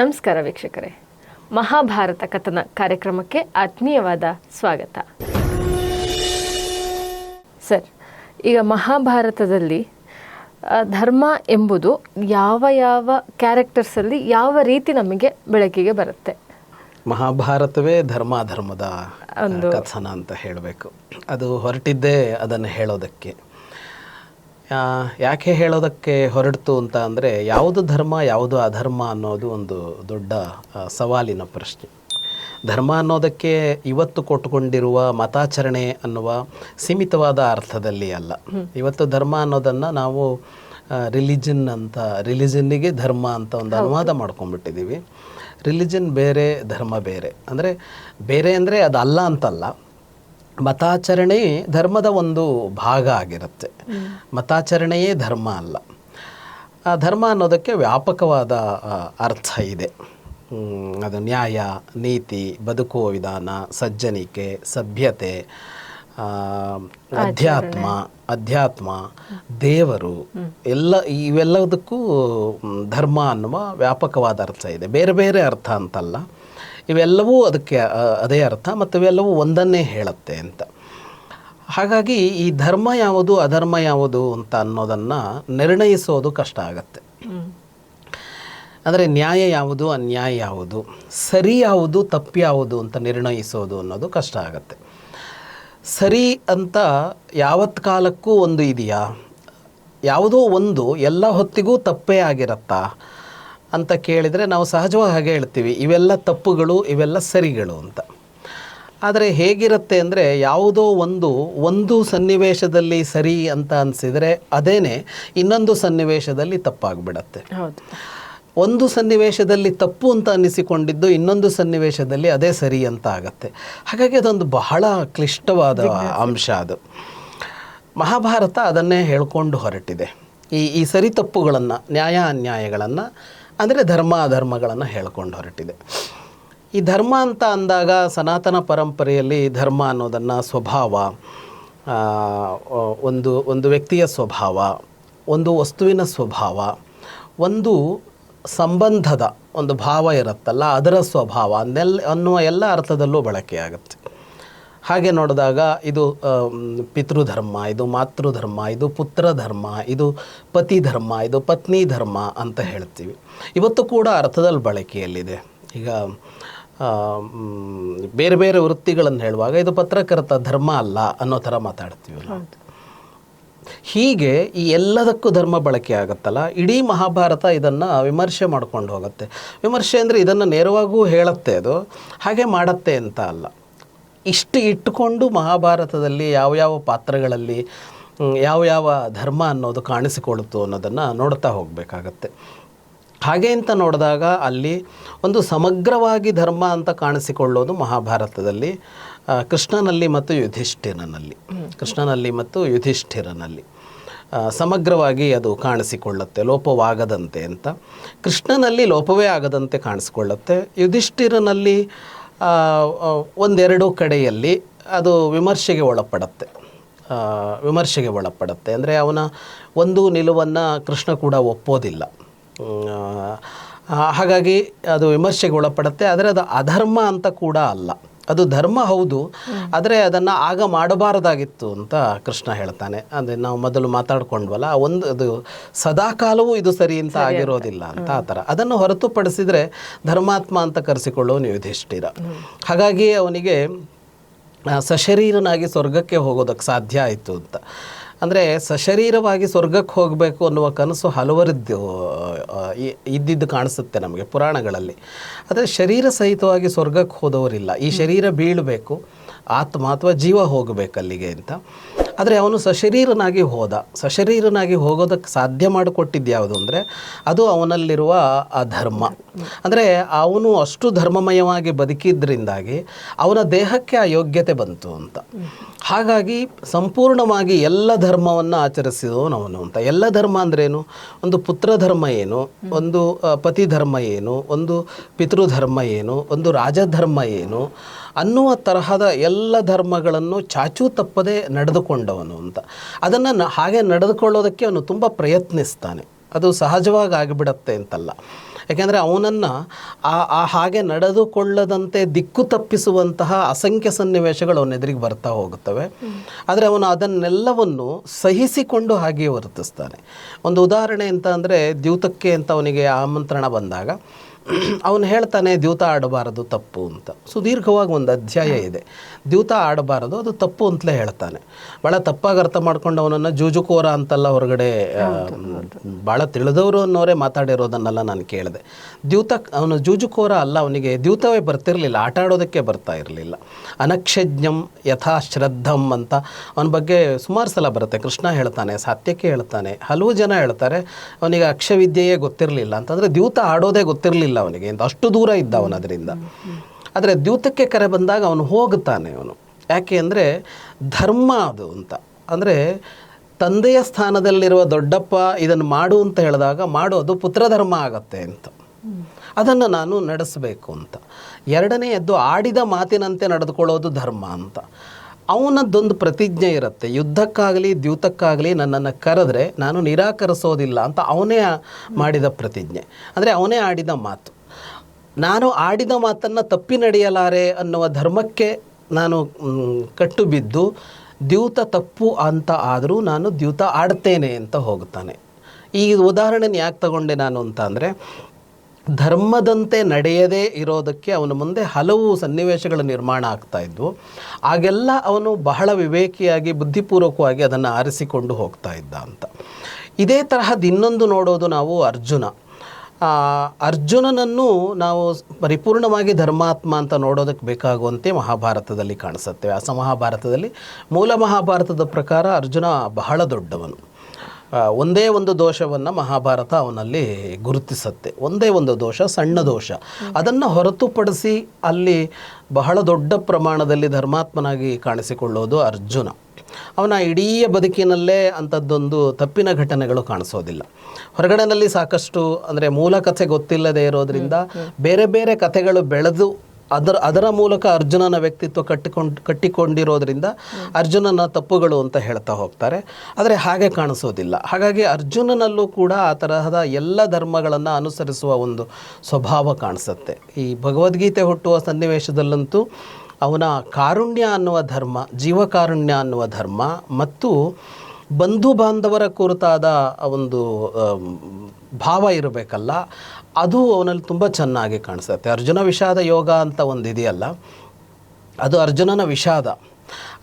ನಮಸ್ಕಾರ ವೀಕ್ಷಕರೇ. ಮಹಾಭಾರತ ಕಥನ ಕಾರ್ಯಕ್ರಮಕ್ಕೆ ಆತ್ಮೀಯವಾದ ಸ್ವಾಗತ. ಸರ್ ಈಗ ಮಹಾಭಾರತದಲ್ಲಿ ಧರ್ಮ ಎಂಬುದು ಯಾವ ಯಾವ ಕ್ಯಾರೆಕ್ಟರ್ಸಲ್ಲಿ ಯಾವ ರೀತಿ ನಮಗೆ ಬೆಳಕಿಗೆ ಬರುತ್ತೆ? ಮಹಾಭಾರತವೇ ಧರ್ಮಾಧರ್ಮದ ಕಥನ ಅಂತ ಹೇಳಬೇಕು. ಅದು ಹೊರಟಿದ್ದೇ ಅದನ್ನು ಹೇಳೋದಕ್ಕೆ. ಯಾಕೆ ಹೇಳೋದಕ್ಕೆ ಹೊರಡ್ತು ಅಂತ ಅಂದರೆ ಯಾವುದು ಧರ್ಮ ಯಾವುದು ಅಧರ್ಮ ಅನ್ನೋದು ಒಂದು ದೊಡ್ಡ ಸವಾಲಿನ ಪ್ರಶ್ನೆ. ಧರ್ಮ ಅನ್ನೋದಕ್ಕೆ ಇವತ್ತು ಕೊಟ್ಟುಕೊಂಡಿರುವ ಮತಾಚರಣೆ ಅನ್ನುವ ಸೀಮಿತವಾದ ಅರ್ಥದಲ್ಲಿ ಅಲ್ಲ. ಇವತ್ತು ಧರ್ಮ ಅನ್ನೋದನ್ನು ನಾವು ರಿಲಿಜನ್ ಅಂತ ರಿಲಿಜನ್ನಿಗೆ ಧರ್ಮ ಅಂತ ಒಂದು ಅನುವಾದ ಮಾಡ್ಕೊಂಡ್ಬಿಟ್ಟಿದ್ದೀವಿ. ರಿಲಿಜನ್ ಬೇರೆ ಧರ್ಮ ಬೇರೆ. ಅಂದರೆ ಬೇರೆ ಅಂದರೆ ಅದಲ್ಲ ಅಂತಲ್ಲ. ಮತಾಚರಣೆ ಧರ್ಮದ ಒಂದು ಭಾಗ ಆಗಿರುತ್ತೆ. ಮತಾಚರಣೆಯೇ ಧರ್ಮ ಅಲ್ಲ. ಆ ಧರ್ಮ ಅನ್ನೋದಕ್ಕೆ ವ್ಯಾಪಕವಾದ ಅರ್ಥ ಇದೆ. ಅದು ನ್ಯಾಯ ನೀತಿ ಬದುಕುವ ವಿಧಾನ ಸಜ್ಜನಿಕೆ ಸಭ್ಯತೆ ಅಧ್ಯಾತ್ಮ ಅಧ್ಯಾತ್ಮ ದೇವರು ಎಲ್ಲ ಇವೆಲ್ಲದಕ್ಕೂ ಧರ್ಮ ಅನ್ನುವ ವ್ಯಾಪಕವಾದ ಅರ್ಥ ಇದೆ. ಬೇರೆ ಬೇರೆ ಅರ್ಥ ಅಂತಲ್ಲ. ಇವೆಲ್ಲವೂ ಅದಕ್ಕೆ ಅದೇ ಅರ್ಥ. ಮತ್ತು ಇವೆಲ್ಲವೂ ಒಂದನ್ನೇ ಹೇಳುತ್ತೆ ಅಂತ. ಹಾಗಾಗಿ ಈ ಧರ್ಮ ಯಾವುದು, ಅಧರ್ಮ ಯಾವುದು ಅಂತ ಅನ್ನೋದನ್ನು ನಿರ್ಣಯಿಸೋದು ಕಷ್ಟ ಆಗತ್ತೆ. ಅಂದರೆ ನ್ಯಾಯ ಯಾವುದು, ಅನ್ಯಾಯ ಯಾವುದು, ಸರಿ ಯಾವುದು, ತಪ್ಪು ಯಾವುದು ಅಂತ ನಿರ್ಣಯಿಸೋದು ಅನ್ನೋದು ಕಷ್ಟ ಆಗತ್ತೆ. ಸರಿ ಅಂತ ಯಾವತ್ ಕಾಲಕ್ಕೂ ಒಂದು ಇದೆಯಾ? ಯಾವುದೋ ಒಂದು, ಎಲ್ಲ ಹೊತ್ತಿಗೂ ತಪ್ಪೇ ಆಗಿರತ್ತಾ? ಅಂತ ಕೇಳಿದರೆ ನಾವು ಸಹಜವಾಗಿ ಹಾಗೆ ಹೇಳ್ತೀವಿ. ಇವೆಲ್ಲ ತಪ್ಪುಗಳು ಇವೆಲ್ಲ ಸರಿಗಳು ಅಂತ. ಆದರೆ ಹೇಗಿರುತ್ತೆ ಅಂದರೆ ಯಾವುದೋ ಒಂದು ಒಂದು ಸನ್ನಿವೇಶದಲ್ಲಿ ಸರಿ ಅಂತ ಅನಿಸಿದರೆ ಅದೇನೇ ಇನ್ನೊಂದು ಸನ್ನಿವೇಶದಲ್ಲಿ ತಪ್ಪಾಗಿಬಿಡತ್ತೆ. ಒಂದು ಸನ್ನಿವೇಶದಲ್ಲಿ ತಪ್ಪು ಅಂತ ಅನ್ನಿಸಿಕೊಂಡಿದ್ದು ಇನ್ನೊಂದು ಸನ್ನಿವೇಶದಲ್ಲಿ ಅದೇ ಸರಿ ಅಂತ ಆಗತ್ತೆ. ಹಾಗಾಗಿ ಅದೊಂದು ಬಹಳ ಕ್ಲಿಷ್ಟವಾದ ಅಂಶ ಅದು. ಮಹಾಭಾರತ ಅದನ್ನೇ ಹೇಳ್ಕೊಂಡು ಹೊರಟಿದೆ. ಈ ಈ ಸರಿ ತಪ್ಪುಗಳನ್ನು ನ್ಯಾಯ ಅನ್ಯಾಯಗಳನ್ನು ಅಂದರೆ ಧರ್ಮ ಅಧರ್ಮಗಳನ್ನು ಹೇಳ್ಕೊಂಡು ಹೊರಟಿದೆ. ಈ ಧರ್ಮ ಅಂತ ಅಂದಾಗ ಸನಾತನ ಪರಂಪರೆಯಲ್ಲಿ ಧರ್ಮ ಅನ್ನೋದನ್ನು ಸ್ವಭಾವ ಒಂದು ಒಂದು ವ್ಯಕ್ತಿಯ ಸ್ವಭಾವ, ಒಂದು ವಸ್ತುವಿನ ಸ್ವಭಾವ, ಒಂದು ಸಂಬಂಧದ ಒಂದು ಭಾವ ಇರುತ್ತಲ್ಲ ಅದರ ಸ್ವಭಾವ ಅನ್ನೆಲ್ಲ ಅನ್ನುವ ಎಲ್ಲ ಅರ್ಥದಲ್ಲೂ ಬಳಕೆಯಾಗುತ್ತೆ. ಹಾಗೆ ನೋಡಿದಾಗ ಇದು ಪಿತೃಧರ್ಮ ಇದು ಮಾತೃಧರ್ಮ ಇದು ಪುತ್ರ ಧರ್ಮ ಇದು ಪತಿ ಧರ್ಮ ಇದು ಪತ್ನಿ ಧರ್ಮ ಅಂತ ಹೇಳ್ತೀವಿ. ಇವತ್ತು ಕೂಡ ಅರ್ಥದಲ್ಲಿ ಬಳಕೆಯಲ್ಲಿದೆ. ಈಗ ಬೇರೆ ಬೇರೆ ವೃತ್ತಿಗಳನ್ನು ಹೇಳುವಾಗ ಇದು ಪತ್ರಕರ್ತ ಧರ್ಮ ಅಲ್ಲ ಅನ್ನೋ ಥರ ಮಾತಾಡ್ತೀವಿ. ಹೀಗೆ ಈ ಎಲ್ಲದಕ್ಕೂ ಧರ್ಮ ಬಳಕೆ ಆಗುತ್ತಲ್ಲ. ಇಡೀ ಮಹಾಭಾರತ ಇದನ್ನು ವಿಮರ್ಶೆ ಮಾಡ್ಕೊಂಡು ಹೋಗುತ್ತೆ. ವಿಮರ್ಶೆ ಅಂದರೆ ಇದನ್ನು ನೇರವಾಗೂ ಹೇಳುತ್ತೆ ಅದು. ಹಾಗೆ ಮಾಡತ್ತೆ ಅಂತ ಅಲ್ಲ. ಇಷ್ಟು ಇಟ್ಟುಕೊಂಡು ಮಹಾಭಾರತದಲ್ಲಿ ಯಾವ ಯಾವ ಪಾತ್ರಗಳಲ್ಲಿ ಯಾವ ಯಾವ ಧರ್ಮ ಅನ್ನೋದು ಕಾಣಿಸಿಕೊಳ್ಳುತ್ತು ಅನ್ನೋದನ್ನು ನೋಡ್ತಾ ಹೋಗಬೇಕಾಗತ್ತೆ. ಹಾಗೆ ಅಂತ ನೋಡಿದಾಗ ಅಲ್ಲಿ ಒಂದು ಸಮಗ್ರವಾಗಿ ಧರ್ಮ ಅಂತ ಕಾಣಿಸಿಕೊಳ್ಳೋದು ಮಹಾಭಾರತದಲ್ಲಿ ಕೃಷ್ಣನಲ್ಲಿ ಮತ್ತು ಯುಧಿಷ್ಠಿರನಲ್ಲಿ. ಕೃಷ್ಣನಲ್ಲಿ ಮತ್ತು ಯುಧಿಷ್ಠಿರನಲ್ಲಿ. ಸಮಗ್ರವಾಗಿ ಅದು ಕಾಣಿಸಿಕೊಳ್ಳುತ್ತೆ, ಲೋಪವಾಗದಂತೆ ಅಂತ. ಕೃಷ್ಣನಲ್ಲಿ ಲೋಪವೇ ಆಗದಂತೆ ಕಾಣಿಸಿಕೊಳ್ಳುತ್ತೆ, ಯುಧಿಷ್ಠಿರನಲ್ಲಿ ಒಂದೆರಡು ಕಡೆಯಲ್ಲಿ ಅದು ವಿಮರ್ಶೆಗೆ ಒಳಪಡುತ್ತೆ. ವಿಮರ್ಶೆಗೆ ಒಳಪಡುತ್ತೆ. ಅಂದರೆ ಅವನ ಒಂದು ನಿಲುವನ್ನು ಕೃಷ್ಣ ಕೂಡ ಒಪ್ಪೋದಿಲ್ಲ. ಹಾಗಾಗಿ ಅದು ವಿಮರ್ಶೆಗೆ ಒಳಪಡುತ್ತೆ. ಆದರೆ ಅದು ಅಧರ್ಮ ಅಂತ ಕೂಡ ಅಲ್ಲ. ಅದು ಧರ್ಮ ಹೌದು ಆದರೆ ಅದನ್ನು ಆಗ ಮಾಡಬಾರದಾಗಿತ್ತು ಅಂತ ಕೃಷ್ಣ ಹೇಳ್ತಾನೆ. ಅಂದರೆ ನಾವು ಮೊದಲು ಮಾತಾಡ್ಕೊಂಡ್ವಲ್ಲ ಒಂದು ಅದು ಸದಾಕಾಲವೂ ಇದು ಸರಿ ಅಂತ ಆಗಿರೋದಿಲ್ಲ ಅಂತ ಆ ಥರ. ಅದನ್ನು ಹೊರತುಪಡಿಸಿದರೆ ಧರ್ಮಾತ್ಮ ಅಂತ ಕರೆಸಿಕೊಳ್ಳೋನು ಯುಧಿಷ್ಠಿರ. ಹಾಗಾಗಿ ಅವನಿಗೆ ಸಶರೀರನಾಗಿ ಸ್ವರ್ಗಕ್ಕೆ ಹೋಗೋದಕ್ಕೆ ಸಾಧ್ಯ ಆಯಿತು ಅಂತ. ಅಂದರೆ ಸಶರೀರವಾಗಿ ಸ್ವರ್ಗಕ್ಕೆ ಹೋಗಬೇಕು ಅನ್ನುವ ಕನಸು ಹಲವರಿದ್ದು ಇದ್ದಿದ್ದು ಕಾಣಿಸುತ್ತೆ ನಮಗೆ ಪುರಾಣಗಳಲ್ಲಿ. ಆದರೆ ಶರೀರ ಸಹಿತವಾಗಿ ಸ್ವರ್ಗಕ್ಕೆ ಹೋದವರಿಲ್ಲ. ಈ ಶರೀರ ಬೀಳಬೇಕು. ಆತ್ಮ ಅಥವಾ ಜೀವ ಹೋಗಬೇಕು ಅಲ್ಲಿಗೆ ಅಂತ. ಆದರೆ ಅವನು ಸಶರೀರನಾಗಿ ಹೋದ. ಸಶರೀರನಾಗಿ ಹೋಗೋದಕ್ಕೆ ಸಾಧ್ಯ ಮಾಡಿಕೊಟ್ಟಿದ್ದು ಯಾವುದು ಅಂದರೆ ಅದು ಅವನಲ್ಲಿರುವ ಆ ಧರ್ಮ. ಅಂದರೆ ಅವನು ಅಷ್ಟು ಧರ್ಮಮಯವಾಗಿ ಬದುಕಿದ್ರಿಂದಾಗಿ ಅವನ ದೇಹಕ್ಕೆ ಆ ಯೋಗ್ಯತೆ ಬಂತು ಅಂತ. ಹಾಗಾಗಿ ಸಂಪೂರ್ಣವಾಗಿ ಎಲ್ಲ ಧರ್ಮವನ್ನು ಆಚರಿಸಿದವನು ಅವನು ಅಂತ. ಎಲ್ಲ ಧರ್ಮ ಅಂದ್ರೇನು ಒಂದು ಪುತ್ರ ಧರ್ಮ ಏನು? ಒಂದು ಪತಿ ಧರ್ಮ ಏನು? ಒಂದು ಪಿತೃಧರ್ಮ ಏನು? ಒಂದು ರಾಜಧರ್ಮ ಏನು? ಅನ್ನುವ ತರಹದ ಎಲ್ಲ ಧರ್ಮಗಳನ್ನು ಚಾಚೂ ತಪ್ಪದೆ ನಡೆದುಕೊಂಡವನು ಅಂತ. ಅದನ್ನು ಹಾಗೆ ನಡೆದುಕೊಳ್ಳೋದಕ್ಕೆ ಅವನು ತುಂಬ ಪ್ರಯತ್ನಿಸ್ತಾನೆ. ಅದು ಸಹಜವಾಗಿ ಆಗಿಬಿಡತ್ತೆ ಅಂತಲ್ಲ. ಯಾಕೆಂದರೆ ಅವನನ್ನು ಆ ಆ ಹಾಗೆ ನಡೆದುಕೊಳ್ಳದಂತೆ ದಿಕ್ಕು ತಪ್ಪಿಸುವಂತಹ ಅಸಂಖ್ಯ ಸನ್ನಿವೇಶಗಳು ಅವನ ಎದುರಿಗೆ ಬರ್ತಾ ಹೋಗುತ್ತವೆ. ಆದರೆ ಅವನು ಅದನ್ನೆಲ್ಲವನ್ನು ಸಹಿಸಿಕೊಂಡು ಹಾಗೆಯೇ ವರ್ತಿಸ್ತಾನೆ. ಒಂದು ಉದಾಹರಣೆ ಅಂತ ಅಂದರೆ ದ್ಯೂತಕ್ಕೆ ಅಂತ ಅವನಿಗೆ ಆಮಂತ್ರಣ ಬಂದಾಗ, ಅವನು ಹೇಳ್ತಾನೆ, ದ್ಯೂತ ಆಡಬಾರದು, ತಪ್ಪು ಅಂತ. ಸುದೀರ್ಘವಾಗಿ ಒಂದು ಅಧ್ಯಾಯ ಇದೆ. ದ್ಯೂತ ಆಡಬಾರದು ಅದು ತಪ್ಪು ಅಂತಲೇ ಹೇಳ್ತಾನೆ. ಭಾಳ ತಪ್ಪಾಗಿ ಅರ್ಥ ಮಾಡ್ಕೊಂಡು ಅವನನ್ನು ಜೂಜುಕೋರ ಅಂತೆಲ್ಲ ಹೊರಗಡೆ ಭಾಳ ತಿಳಿದವರು ಅನ್ನೋರೇ ಮಾತಾಡಿರೋದನ್ನೆಲ್ಲ ನಾನು ಕೇಳಿದೆ. ದ್ಯೂತ ಅವನು ಜೂಜುಕೋರ ಅಲ್ಲ ಅವನಿಗೆ ದ್ಯೂತವೇ ಬರ್ತಿರಲಿಲ್ಲ ಆಟ ಆಡೋದಕ್ಕೆ ಬರ್ತಾ ಇರಲಿಲ್ಲ. ಅನಕ್ಷಜ್ಞಂ ಯಥಾಶ್ರದ್ಧಂ ಅಂತ ಅವನ ಬಗ್ಗೆ ಸುಮಾರು ಸಲ ಬರುತ್ತೆ. ಕೃಷ್ಣ ಹೇಳ್ತಾನೆ ಸಾತ್ಯಕ್ಕೆ ಹೇಳ್ತಾನೆ ಹಲವು ಜನ ಹೇಳ್ತಾರೆ ಅವನಿಗೆ ಅಕ್ಷವಿದ್ಯೆಯೇ ಗೊತ್ತಿರಲಿಲ್ಲ. ಅಂತಂದರೆ ದ್ಯೂತ ಆಡೋದೇ ಗೊತ್ತಿರಲಿಲ್ಲ ಅವನಿಗೆ. ಅಂತ ಅಷ್ಟು ದೂರ ಇದ್ದ ಅವನದರಿಂದ ಅದರಿಂದ ಆದರೆ ದ್ಯೂತಕ್ಕೆ ಕರೆ ಬಂದಾಗ ಅವನು ಹೋಗುತ್ತಾನೆ ಅವನು. ಯಾಕೆ ಅಂದರೆ ಧರ್ಮ ಅದು ಅಂತ. ಅಂದರೆ ತಂದೆಯ ಸ್ಥಾನದಲ್ಲಿರುವ ದೊಡ್ಡಪ್ಪ ಇದನ್ನು ಮಾಡು ಅಂತ ಹೇಳಿದಾಗ ಮಾಡೋದು ಪುತ್ರಧರ್ಮ ಆಗತ್ತೆ ಅಂತ. ಅದನ್ನು ನಾನು ನಡೆಸಬೇಕು ಅಂತ. ಎರಡನೆಯದ್ದು ಆಡಿದ ಮಾತಿನಂತೆ ನಡೆದುಕೊಳ್ಳೋದು ಧರ್ಮ ಅಂತ. ಅವನದ್ದೊಂದು ಪ್ರತಿಜ್ಞೆ ಇರುತ್ತೆ. ಯುದ್ಧಕ್ಕಾಗಲಿ, ದ್ಯೂತಕ್ಕಾಗಲಿ ನನ್ನನ್ನು ಕರೆದ್ರೆ ನಾನು ನಿರಾಕರಿಸೋದಿಲ್ಲ ಅಂತ ಅವನೇ ಮಾಡಿದ ಪ್ರತಿಜ್ಞೆ. ಅಂದರೆ ಅವನೇ ಆಡಿದ ಮಾತು. ನಾನು ಆಡಿದ ಮಾತನ್ನು ತಪ್ಪಿ ನಡೆಯಲಾರೆ ಅನ್ನುವ ಧರ್ಮಕ್ಕೆ ನಾನು ಕಟ್ಟು ಬಿದ್ದು ದ್ಯೂತ ತಪ್ಪು ಅಂತ ಆದರೂ ನಾನು ದ್ಯೂತ ಆಡ್ತೇನೆ ಅಂತ ಹೋಗ್ತಾನೆ ಈ ಉದಾಹರಣೆನ ಯಾಕೆ ತಗೊಂಡೆ ನಾನು ಅಂತ ಅಂದರೆ ಧರ್ಮದಂತೆ ನಡೆಯದೇ ಇರೋದಕ್ಕೆ ಅವನ ಮುಂದೆ ಹಲವು ಸನ್ನಿವೇಶಗಳ ನಿರ್ಮಾಣ ಆಗ್ತಾ ಇದ್ವು. ಆಗೆಲ್ಲ ಅವನು ಬಹಳ ವಿವೇಕಿಯಾಗಿ, ಬುದ್ಧಿಪೂರ್ವಕವಾಗಿ ಅದನ್ನು ಆರಿಸಿಕೊಂಡು ಹೋಗ್ತಾ ಇದ್ದ ಅಂತ. ಇದೇ ತರಹದ ಇನ್ನೊಂದು ನೋಡೋದು ನಾವು ಅರ್ಜುನ. ಅರ್ಜುನನನ್ನು ನಾವು ಪರಿಪೂರ್ಣವಾಗಿ ಧರ್ಮಾತ್ಮ ಅಂತ ನೋಡೋದಕ್ಕೆ ಬೇಕಾಗುವಂತೆ ಮಹಾಭಾರತದಲ್ಲಿ ಕಾಣಿಸುತ್ತೆ ವ್ಯಾಸ ಮಹಾಭಾರತದಲ್ಲಿ ಮೂಲ ಮಹಾಭಾರತದ ಪ್ರಕಾರ ಅರ್ಜುನ ಬಹಳ ದೊಡ್ಡವನು. ಒಂದೇ ಒಂದು ದೋಷವನ್ನು ಮಹಾಭಾರತ ಅವನಲ್ಲಿ ಗುರುತಿಸುತ್ತೆ. ಒಂದೇ ಒಂದು ದೋಷ, ಸಣ್ಣ ದೋಷ. ಅದನ್ನು ಹೊರತುಪಡಿಸಿ ಅಲ್ಲಿ ಬಹಳ ದೊಡ್ಡ ಪ್ರಮಾಣದಲ್ಲಿ ಧರ್ಮಾತ್ಮನಾಗಿ ಕಾಣಿಸಿಕೊಳ್ಳೋದು ಅರ್ಜುನ. ಅವನ ಇಡೀ ಬದುಕಿನಲ್ಲೇ ಅಂಥದ್ದೊಂದು ತಪ್ಪಿನ ಘಟನೆಗಳು ಕಾಣಿಸೋದಿಲ್ಲ. ಹೊರಗಡೆನಲ್ಲಿ ಸಾಕಷ್ಟು ಅಂದರೆ ಮೂಲ ಕಥೆ ಗೊತ್ತಿಲ್ಲದೆ ಇರೋದರಿಂದ ಬೇರೆ ಬೇರೆ ಕಥೆಗಳು ಬೆಳೆದು ಅದರ ಅದರ ಮೂಲಕ ಅರ್ಜುನನ ವ್ಯಕ್ತಿತ್ವ ಕಟ್ಟಿಕೊಂಡು, ಕಟ್ಟಿಕೊಂಡಿರೋದ್ರಿಂದ ಅರ್ಜುನನ ತಪ್ಪುಗಳು ಅಂತ ಹೇಳ್ತಾ ಹೋಗ್ತಾರೆ. ಆದರೆ ಹಾಗೆ ಕಾಣಿಸೋದಿಲ್ಲ. ಹಾಗಾಗಿ ಅರ್ಜುನನಲ್ಲೂ ಕೂಡ ಆ ತರಹದ ಎಲ್ಲ ಧರ್ಮಗಳನ್ನು ಅನುಸರಿಸುವ ಒಂದು ಸ್ವಭಾವ ಕಾಣಿಸುತ್ತೆ. ಈ ಭಗವದ್ಗೀತೆ ಹುಟ್ಟುವ ಸನ್ನಿವೇಶದಲ್ಲಂತೂ ಅವನ ಕಾರುಣ್ಯ ಅನ್ನುವ ಧರ್ಮ, ಜೀವಕಾರುಣ್ಯ ಅನ್ನುವ ಧರ್ಮ ಮತ್ತು ಬಂಧು ಬಾಂಧವರ ಕುರಿತಾದ ಒಂದು ಭಾವ ಇರಬೇಕಲ್ಲ, ಅದು ಅವನಲ್ಲಿ ತುಂಬ ಚೆನ್ನಾಗಿ ಕಾಣಿಸುತ್ತೆ. ಅರ್ಜುನ ವಿಷಾದ ಯೋಗ ಅಂತ ಒಂದು ಇದೆಯಲ್ಲ, ಅದು ಅರ್ಜುನನ ವಿಷಾದ.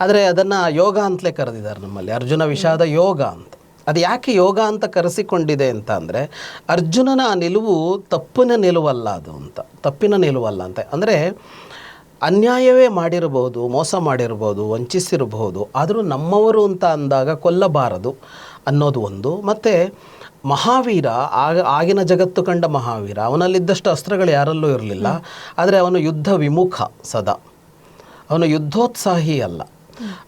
ಆದರೆ ಅದನ್ನು ಯೋಗ ಅಂತಲೇ ಕರೆದಿದ್ದಾರೆ ನಮ್ಮಲ್ಲಿ, ಅರ್ಜುನ ವಿಷಾದ ಯೋಗ ಅಂತ. ಅದು ಯಾಕೆ ಯೋಗ ಅಂತ ಕರೆಸಿಕೊಂಡಿದೆ ಅಂತ ಅಂದರೆ, ಅರ್ಜುನನ ನಿಲುವು ತಪ್ಪಿನ ನಿಲುವಲ್ಲ ಅದು ಅಂತ, ತಪ್ಪಿನ ನಿಲುವಲ್ಲ ಅಂತ. ಅಂದರೆ ಅನ್ಯಾಯವೇ ಮಾಡಿರಬಹುದು, ಮೋಸ ಮಾಡಿರ್ಬೋದು ವಂಚಿಸಿರಬಹುದು, ಆದರೂ ನಮ್ಮವರು ಅಂತ ಅಂದಾಗ ಕೊಲ್ಲಬಾರದು ಅನ್ನೋದು ಒಂದು. ಮತ್ತು ಮಹಾವೀರ, ಆಗ ಆಗಿನ ಜಗತ್ತು ಕಂಡ ಮಹಾವೀರ, ಅವನಲ್ಲಿದ್ದಷ್ಟು ಅಸ್ತ್ರಗಳು ಯಾರಲ್ಲೂ ಇರಲಿಲ್ಲ. ಆದರೆ ಅವನು ಯುದ್ಧ ವಿಮುಖ ಸದಾ. ಅವನು ಯುದ್ಧೋತ್ಸಾಹಿ ಅಲ್ಲ.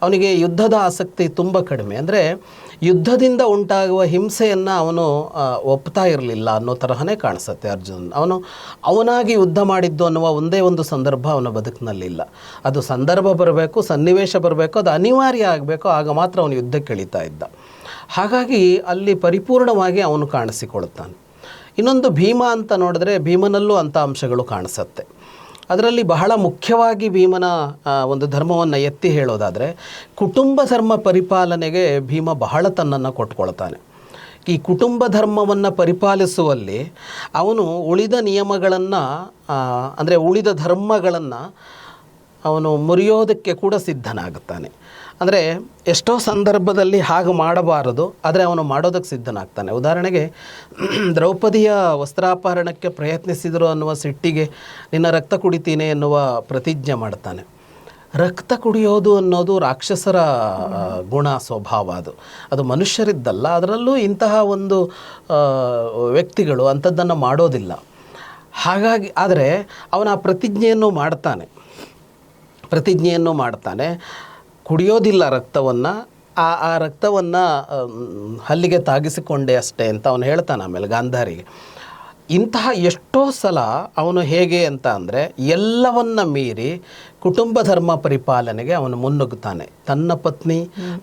ಅವನಿಗೆ ಯುದ್ಧದ ಆಸಕ್ತಿ ತುಂಬ ಕಡಿಮೆ. ಅಂದರೆ ಯುದ್ಧದಿಂದ ಉಂಟಾಗುವ ಹಿಂಸೆಯನ್ನು ಅವನು ಒಪ್ತಾ ಇರಲಿಲ್ಲ ಅನ್ನೋ ತರಹನೇ ಕಾಣಿಸುತ್ತೆ ಅರ್ಜುನ್. ಅವನು ಅವನಾಗಿ ಯುದ್ಧ ಮಾಡಿದ್ದು ಅನ್ನುವ ಒಂದೇ ಒಂದು ಸಂದರ್ಭ ಅವನ ಬದುಕಿನಲ್ಲಿಲ್ಲ. ಅದು ಸಂದರ್ಭ ಬರಬೇಕು, ಸನ್ನಿವೇಶ ಬರಬೇಕು, ಅದು ಅನಿವಾರ್ಯ ಆಗಬೇಕು, ಆಗ ಮಾತ್ರ ಅವನು ಯುದ್ಧಕ್ಕೆ ಇಳಿತಾ ಇದ್ದ. ಹಾಗಾಗಿ ಅಲ್ಲಿ ಪರಿಪೂರ್ಣವಾಗಿ ಅವನು ಕಾಣಿಸಿಕೊಳ್ತಾನೆ ಇನ್ನೊಂದು ಭೀಮ ಅಂತ ನೋಡಿದ್ರೆ ಭೀಮನಲ್ಲೂ ಅಂಥ ಅಂಶಗಳು ಕಾಣಿಸುತ್ತೆ. ಅದರಲ್ಲಿ ಬಹಳ ಮುಖ್ಯವಾಗಿ ಭೀಮನ ಒಂದು ಧರ್ಮವನ್ನು ಎತ್ತಿ ಹೇಳೋದಾದರೆ ಕುಟುಂಬ ಧರ್ಮ ಪರಿಪಾಲನೆಗೆ ಭೀಮ ಬಹಳ ತನ್ನನ್ನು ಕೊಟ್ಕೊಳ್ತಾನೆ. ಈ ಕುಟುಂಬ ಧರ್ಮವನ್ನು ಪರಿಪಾಲಿಸುವಲ್ಲಿ ಅವನು ಉಳಿದ ನಿಯಮಗಳನ್ನು ಅಂದರೆ ಉಳಿದ ಧರ್ಮಗಳನ್ನು ಅವನು ಮುರಿಯೋದಕ್ಕೆ ಕೂಡ ಸಿದ್ಧನಾಗುತ್ತಾನೆ. ಅಂದರೆ ಎಷ್ಟೋ ಸಂದರ್ಭದಲ್ಲಿ ಹಾಗೆ ಮಾಡಬಾರದು, ಆದರೆ ಅವನು ಮಾಡೋದಕ್ಕೆ ಸಿದ್ಧನಾಗ್ತಾನೆ. ಉದಾಹರಣೆಗೆ, ದ್ರೌಪದಿಯ ವಸ್ತ್ರಾಪಹರಣಕ್ಕೆ ಪ್ರಯತ್ನಿಸಿದರು ಅನ್ನುವ ಸಿಟ್ಟಿಗೆ ನಿನ್ನ ರಕ್ತ ಕುಡಿತೀನಿ ಎನ್ನುವ ಪ್ರತಿಜ್ಞೆ ಮಾಡ್ತಾನೆ. ರಕ್ತ ಕುಡಿಯೋದು ಅನ್ನೋದು ರಾಕ್ಷಸರ ಗುಣ, ಸ್ವಭಾವ ಅದು. ಅದು ಮನುಷ್ಯರಿದ್ದಲ್ಲ, ಅದರಲ್ಲೂ ಇಂತಹ ಒಂದು ವ್ಯಕ್ತಿಗಳು ಅಂಥದ್ದನ್ನು ಮಾಡೋದಿಲ್ಲ. ಹಾಗಾಗಿ, ಆದರೆ ಅವನ ಆ ಪ್ರತಿಜ್ಞೆಯನ್ನು ಮಾಡ್ತಾನೆ. ಪ್ರತಿಜ್ಞೆಯನ್ನು ಮಾಡ್ತಾನೆ. ಕುಡಿಯೋದಿಲ್ಲ ರಕ್ತವನ್ನು ಆ ಆ ರಕ್ತವನ್ನು ಹಲ್ಲಿಗೆ ತಾಗಿಸಿಕೊಂಡೆ ಅಷ್ಟೇ ಅಂತ ಅವನು ಹೇಳ್ತಾನೆ ಆಮೇಲೆ ಗಾಂಧಾರಿಗೆ. ಇಂತಹ ಎಷ್ಟೋ ಸಲ ಅವನು ಹೇಗೆ ಅಂತ ಅಂದರೆ ಎಲ್ಲವನ್ನ ಮೀರಿ ಕುಟುಂಬ ಧರ್ಮ ಪರಿಪಾಲನೆಗೆ ಅವನು ಮುನ್ನುಗ್ಗುತ್ತಾನೆ. ತನ್ನ ಪತ್ನಿ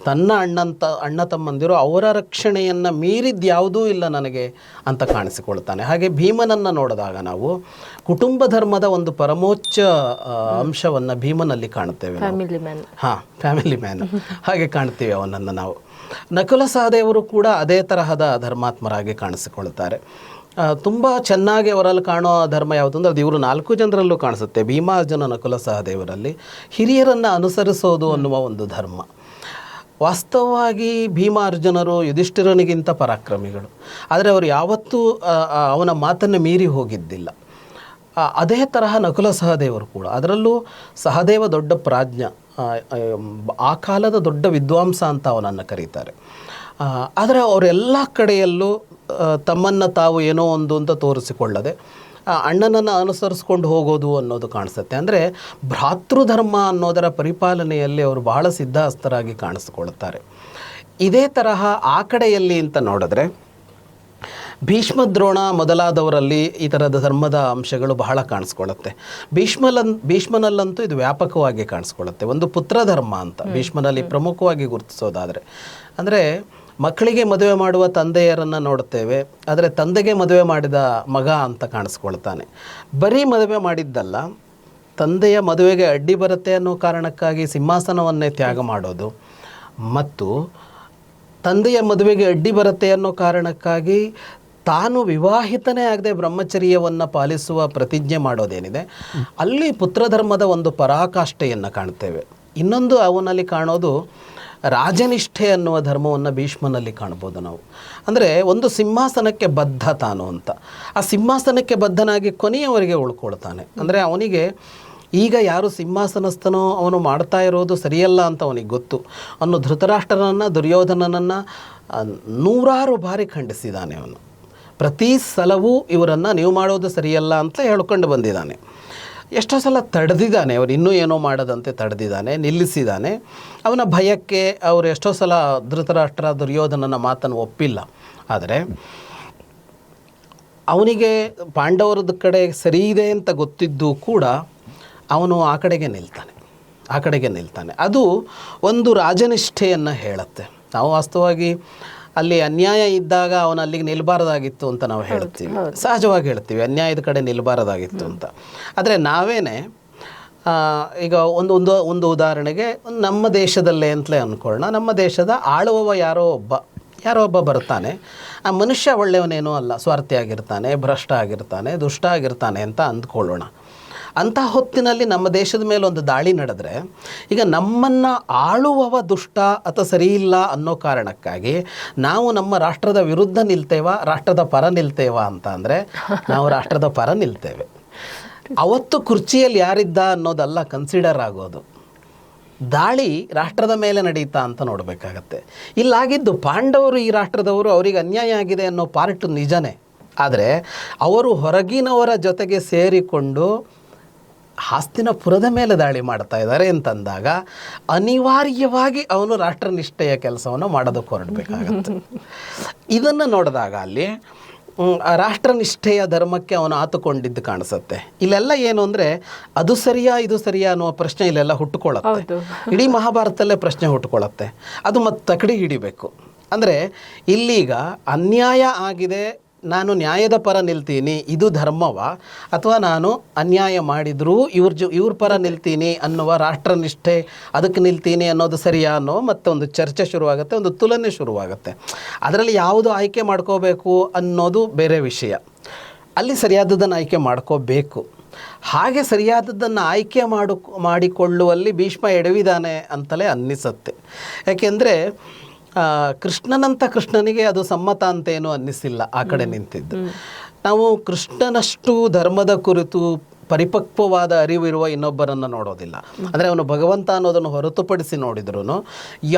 ತನ್ನ ಅಣ್ಣಂತ ಅಣ್ಣ ತಮ್ಮಂದಿರು ಅವರ ರಕ್ಷಣೆಯನ್ನು ಮೀರಿದ್ದು ಯಾವುದೂ ಇಲ್ಲ ನನಗೆ ಅಂತ ಕಾಣಿಸಿಕೊಳ್ತಾನೆ. ಹಾಗೆ ಭೀಮನನ್ನು ನೋಡಿದಾಗ ನಾವು ಕುಟುಂಬ ಧರ್ಮದ ಒಂದು ಪರಮೋಚ್ಚ ಅಂಶವನ್ನು ಭೀಮನಲ್ಲಿ ಕಾಣುತ್ತೇವೆ ಫ್ಯಾಮಿಲಿ ಮ್ಯಾನ್ ಹಾಂ ಫ್ಯಾಮಿಲಿ ಮ್ಯಾನ್ ಹಾಗೆ ಕಾಣ್ತೀವಿ ಅವನನ್ನು ನಾವು. ನಕುಲ ಸಹದೇವರು ಕೂಡ ಅದೇ ತರಹದ ಧರ್ಮಾತ್ಮರಾಗಿ ಕಾಣಿಸಿಕೊಳ್ತಾರೆ. ತುಂಬ ಚೆನ್ನಾಗಿ ಅವರಲ್ಲಿ ಕಾಣೋ ಧರ್ಮ ಯಾವುದು ಅಂದರೆ ಅದು ಇವರು ನಾಲ್ಕು ಜನರಲ್ಲೂ ಕಾಣಿಸುತ್ತೆ. ಭೀಮಾರ್ಜುನ ನಕುಲ ಸಹದೇವರಲ್ಲಿ ಹಿರಿಯರನ್ನು ಅನುಸರಿಸೋದು ಅನ್ನುವ ಒಂದು ಧರ್ಮ. ವಾಸ್ತವವಾಗಿ ಭೀಮಾರ್ಜುನರು ಯುಧಿಷ್ಠಿರನಿಗಿಂತ ಪರಾಕ್ರಮಿಗಳು. ಆದರೆ ಅವರು ಯಾವತ್ತೂ ಅವನ ಮಾತನ್ನು ಮೀರಿ ಹೋಗಿದ್ದಿಲ್ಲ. ಅದೇ ತರಹ ನಕುಲ ಸಹದೇವರು ಕೂಡ. ಅದರಲ್ಲೂ ಸಹದೇವ ದೊಡ್ಡ ಪ್ರಾಜ್ಞ ಆ, ಕಾಲದ ದೊಡ್ಡ ವಿದ್ವಾಂಸ ಅಂತ ಅವನನ್ನು ಕರೀತಾರೆ. ಆದರೆ ಅವರೆಲ್ಲ ಕಡೆಯಲ್ಲೂ ತಮ್ಮನ್ನು ತಾವು ಏನೋ ಒಂದು ಅಂತ ತೋರಿಸಿಕೊಳ್ಳದೆ ಅಣ್ಣನನ್ನು ಅನುಸರಿಸ್ಕೊಂಡು ಹೋಗೋದು ಅನ್ನೋದು ಕಾಣಿಸುತ್ತೆ. ಅಂದರೆ ಭ್ರಾತೃಧರ್ಮ ಅನ್ನೋದರ ಪರಿಪಾಲನೆಯಲ್ಲಿ ಅವರು ಬಹಳ ಸಿದ್ಧಹಸ್ತರಾಗಿ ಕಾಣಿಸ್ಕೊಳ್ತಾರೆ ಇದೇ ತರಹ ಆ ಕಡೆಯಲ್ಲಿ ಅಂತ ನೋಡಿದ್ರೆ ಭೀಷ್ಮ ದ್ರೋಣ ಮೊದಲಾದವರಲ್ಲಿ ಈ ಥರದ ಧರ್ಮದ ಅಂಶಗಳು ಬಹಳ ಕಾಣಿಸ್ಕೊಳ್ಳುತ್ತೆ. ಭೀಷ್ಮಲನ್, ಭೀಷ್ಮನಲ್ಲಂತೂ ಇದು ವ್ಯಾಪಕವಾಗಿ ಕಾಣಿಸ್ಕೊಳ್ಳುತ್ತೆ. ಒಂದು ಪುತ್ರ ಧರ್ಮ ಅಂತ ಭೀಷ್ಮನಲ್ಲಿ ಪ್ರಮುಖವಾಗಿ ಗುರುತಿಸೋದಾದರೆ. ಅಂದರೆ ಮಕ್ಕಳಿಗೆ ಮದುವೆ ಮಾಡುವ ತಂದೆಯರನ್ನು ನೋಡುತ್ತೇವೆ, ಆದರೆ ತಂದೆಗೆ ಮದುವೆ ಮಾಡಿದ ಮಗ ಅಂತ ಕಾಣಿಸ್ಕೊಳ್ತಾನೆ. ಬರೀ ಮದುವೆ ಮಾಡಿದ್ದಲ್ಲ, ತಂದೆಯ ಮದುವೆಗೆ ಅಡ್ಡಿ ಬರುತ್ತೆ ಅನ್ನೋ ಕಾರಣಕ್ಕಾಗಿ ಸಿಂಹಾಸನವನ್ನೇ ತ್ಯಾಗ ಮಾಡೋದು, ಮತ್ತು ತಂದೆಯ ಮದುವೆಗೆ ಅಡ್ಡಿ ಬರುತ್ತೆ ಅನ್ನೋ ಕಾರಣಕ್ಕಾಗಿ ತಾನು ವಿವಾಹಿತನೇ ಆಗದೆ ಬ್ರಹ್ಮಚರ್ಯವನ್ನು ಪಾಲಿಸುವ ಪ್ರತಿಜ್ಞೆ ಮಾಡೋದೇನಿದೆ. ಅಲ್ಲಿ ಪುತ್ರಧರ್ಮದ ಒಂದು ಪರಾಕಾಷ್ಠೆಯನ್ನು ಕಾಣ್ತೇವೆ. ಇನ್ನೊಂದು ಅವನಲ್ಲಿ ಕಾಣೋದು ರಾಜನಿಷ್ಠೆ ಅನ್ನುವ ಧರ್ಮವನ್ನು ಭೀಷ್ಮನಲ್ಲಿ ಕಾಣ್ಬೋದು ನಾವು. ಅಂದರೆ ಒಂದು ಸಿಂಹಾಸನಕ್ಕೆ ಬದ್ಧ ತಾನು ಅಂತ. ಆ ಸಿಂಹಾಸನಕ್ಕೆ ಬದ್ಧನಾಗಿ ಕೊನೆಯವರೆಗೆ ಉಳ್ಕೊಳ್ತಾನೆ. ಅಂದರೆ ಅವನಿಗೆ ಈಗ ಯಾರು ಸಿಂಹಾಸನಸ್ಥನೋ ಅವನು ಮಾಡ್ತಾ ಇರೋದು ಸರಿಯಲ್ಲ ಅಂತ ಅವನಿಗೆ ಗೊತ್ತು. ಅವನು ಧೃತರಾಷ್ಟ್ರನನ್ನು, ದುರ್ಯೋಧನನನ್ನು ನೂರಾರು ಬಾರಿ ಖಂಡಿಸಿದ್ದಾನೆ ಅವನು. ಪ್ರತಿ ಸಲವೂ ಇವರನ್ನು ನೀವು ಮಾಡೋದು ಸರಿಯಲ್ಲ ಅಂತ ಹೇಳ್ಕೊಂಡು ಬಂದಿದ್ದಾನೆ ಎಷ್ಟೋ ಸಲ ತಡೆದಿದ್ದಾನೆ, ಅವ್ರು ಇನ್ನೂ ಏನೋ ಮಾಡದಂತೆ ತಡೆದಿದ್ದಾನೆ, ನಿಲ್ಲಿಸಿದ್ದಾನೆ. ಅವನ ಭಯಕ್ಕೆ ಅವರು ಎಷ್ಟೋ ಸಲ ಧೃತರಾಷ್ಟ್ರ ದುರ್ಯೋಧನನ ಮಾತನ್ನು ಒಪ್ಪಿಲ್ಲ. ಆದರೆ ಅವನಿಗೆ ಪಾಂಡವರದ ಕಡೆ ಸರಿ ಇದೆ ಅಂತ ಗೊತ್ತಿದ್ದು ಕೂಡ ಅವನು ಆ ಕಡೆಗೆ ನಿಲ್ತಾನೆ, ಆ ಕಡೆಗೆ ನಿಲ್ತಾನೆ. ಅದು ಒಂದು ರಾಜನಿಷ್ಠೆಯನ್ನು ಹೇಳುತ್ತೆ. ನಾವು ವಾಸ್ತವವಾಗಿ ಅಲ್ಲಿ ಅನ್ಯಾಯ ಇದ್ದಾಗ ಅವನು ಅಲ್ಲಿಗೆ ನಿಲ್ಬಾರ್ದಾಗಿತ್ತು ಅಂತ ನಾವು ಹೇಳ್ತೀವಿ. ಸಹಜವಾಗಿ ಹೇಳ್ತೀವಿ ಅನ್ಯಾಯದ ಕಡೆ ನಿಲ್ಬಾರದಾಗಿತ್ತು ಅಂತ. ಆದರೆ ನಾವೇನೆ ಈಗ ಒಂದು ಒಂದು ಒಂದು ಉದಾಹರಣೆಗೆ ನಮ್ಮ ದೇಶದಲ್ಲೇ ಅಂತಲೇ ಅಂದ್ಕೊಳ್ಳೋಣ ನಮ್ಮ ದೇಶದ ಆಳುವವ ಯಾರೋ ಒಬ್ಬ ಯಾರೋ ಒಬ್ಬ ಬರ್ತಾನೆ. ಆ ಮನುಷ್ಯ ಒಳ್ಳೆಯವನೇನೂ ಅಲ್ಲ ಸ್ವಾರ್ಥಿಯಾಗಿರ್ತಾನೆ ಭ್ರಷ್ಟ ಆಗಿರ್ತಾನೆ ದುಷ್ಟ ಆಗಿರ್ತಾನೆ ಅಂತ ಅಂದ್ಕೊಳ್ಳೋಣ. ಅಂಥ ಹೊತ್ತಿನಲ್ಲಿ ನಮ್ಮ ದೇಶದ ಮೇಲೆ ಒಂದು ದಾಳಿ ನಡೆದರೆ ಈಗ ನಮ್ಮನ್ನು ಆಳುವವ ದುಷ್ಟ ಅಥವಾ ಸರಿ ಇಲ್ಲ ಅನ್ನೋ ಕಾರಣಕ್ಕಾಗಿ ನಾವು ನಮ್ಮ ರಾಷ್ಟ್ರದ ವಿರುದ್ಧ ನಿಲ್ತೇವ, ರಾಷ್ಟ್ರದ ಪರ ನಿಲ್ತೇವ ಅಂತ ಅಂದರೆ ನಾವು ರಾಷ್ಟ್ರದ ಪರ ನಿಲ್ತೇವೆ. ಅವತ್ತು ಕುರ್ಚಿಯಲ್ಲಿ ಯಾರಿದ್ದ ಅನ್ನೋದಲ್ಲ ಕನ್ಸಿಡರ್ ಆಗೋದು. ದಾಳಿ ರಾಷ್ಟ್ರದ ಮೇಲೆ ನಡೀತಾ ಅಂತ ನೋಡಬೇಕಾಗತ್ತೆ. ಇಲ್ಲಾಗಿದ್ದು ಪಾಂಡವರು ಈ ರಾಷ್ಟ್ರದವರು ಅವರಿಗೆ ಅನ್ಯಾಯ ಆಗಿದೆ ಅನ್ನೋ ಪಾರ್ಟ್ ನಿಜನೇ. ಆದರೆ ಅವರು ಹೊರಗಿನವರ ಜೊತೆಗೆ ಸೇರಿಕೊಂಡು ಹಾಸ್ತಿನಪುರದ ಮೇಲೆ ದಾಳಿ ಮಾಡ್ತಾ ಇದ್ದಾರೆ ಅಂತಂದಾಗ ಅನಿವಾರ್ಯವಾಗಿ ಅವನು ರಾಷ್ಟ್ರನಿಷ್ಠೆಯ ಕೆಲಸವನ್ನು ಮಾಡೋದಕ್ಕೆ ಹೊರಡಬೇಕಾಗತ್ತೆ. ಇದನ್ನು ನೋಡಿದಾಗ ಅಲ್ಲಿ ರಾಷ್ಟ್ರನಿಷ್ಠೆಯ ಧರ್ಮಕ್ಕೆ ಅವನು ಆತುಕೊಂಡಿದ್ದು ಕಾಣಿಸುತ್ತೆ. ಇಲ್ಲೆಲ್ಲ ಏನು ಅಂದರೆ ಅದು ಸರಿಯಾ ಇದು ಸರಿಯಾ ಅನ್ನುವ ಪ್ರಶ್ನೆ ಇಲ್ಲೆಲ್ಲ ಹುಟ್ಟುಕೊಳ್ಳುತ್ತೆ. ಇಡೀ ಮಹಾಭಾರತದಲ್ಲೇ ಪ್ರಶ್ನೆ ಹುಟ್ಟುಕೊಳ್ಳುತ್ತೆ. ಅದು ಮತ್ತೆ ತಕಡಿ ಹಿಡಿಬೇಕು. ಅಂದರೆ ಇಲ್ಲೀಗ ಅನ್ಯಾಯ ಆಗಿದೆ ನಾನು ನ್ಯಾಯದ ಪರ ನಿಲ್ತೀನಿ, ಇದು ಧರ್ಮವ? ಅಥವಾ ನಾನು ಅನ್ಯಾಯ ಮಾಡಿದರೂ ಇವ್ರ ಜೊ, ಇವ್ರ ಪರ ನಿಲ್ತೀನಿ ಅನ್ನುವ ರಾಷ್ಟ್ರನಿಷ್ಠೆ, ಅದಕ್ಕೆ ನಿಲ್ತೀನಿ ಅನ್ನೋದು ಸರಿಯಾ ಅನ್ನೋ ಮತ್ತೊಂದು ಚರ್ಚೆ ಶುರುವಾಗುತ್ತೆ, ಒಂದು ತುಲನೆ ಶುರುವಾಗುತ್ತೆ. ಅದರಲ್ಲಿ ಯಾವುದು ಆಯ್ಕೆ ಮಾಡ್ಕೋಬೇಕು ಅನ್ನೋದು ಬೇರೆ ವಿಷಯ. ಅಲ್ಲಿ ಸರಿಯಾದದ್ದನ್ನು ಆಯ್ಕೆ ಮಾಡ್ಕೋಬೇಕು. ಹಾಗೆ ಸರಿಯಾದದ್ದನ್ನು ಆಯ್ಕೆ ಮಾಡು ಮಾಡಿಕೊಳ್ಳುವಲ್ಲಿ ಭೀಷ್ಮ ಎಡವಿದಾನೆ ಅಂತಲೇ ಅನ್ನಿಸುತ್ತೆ. ಯಾಕೆಂದರೆ ಕೃಷ್ಣನಂತ ಕೃಷ್ಣನಿಗೆ ಅದು ಸಮ್ಮತ ಅಂತೇನು ಅನ್ನಿಸಿಲ್ಲ ಆ ಕಡೆ ನಿಂತಿದ್ದು. ನಾವು ಕೃಷ್ಣನಷ್ಟು ಧರ್ಮದ ಕುರಿತು ಪರಿಪಕ್ವವಾದ ಅರಿವಿರುವ ಇನ್ನೊಬ್ಬರನ್ನು ನೋಡೋದಿಲ್ಲ. ಅಂದರೆ ಅವನು ಭಗವಂತ ಅನ್ನೋದನ್ನು ಹೊರತುಪಡಿಸಿ ನೋಡಿದ್ರು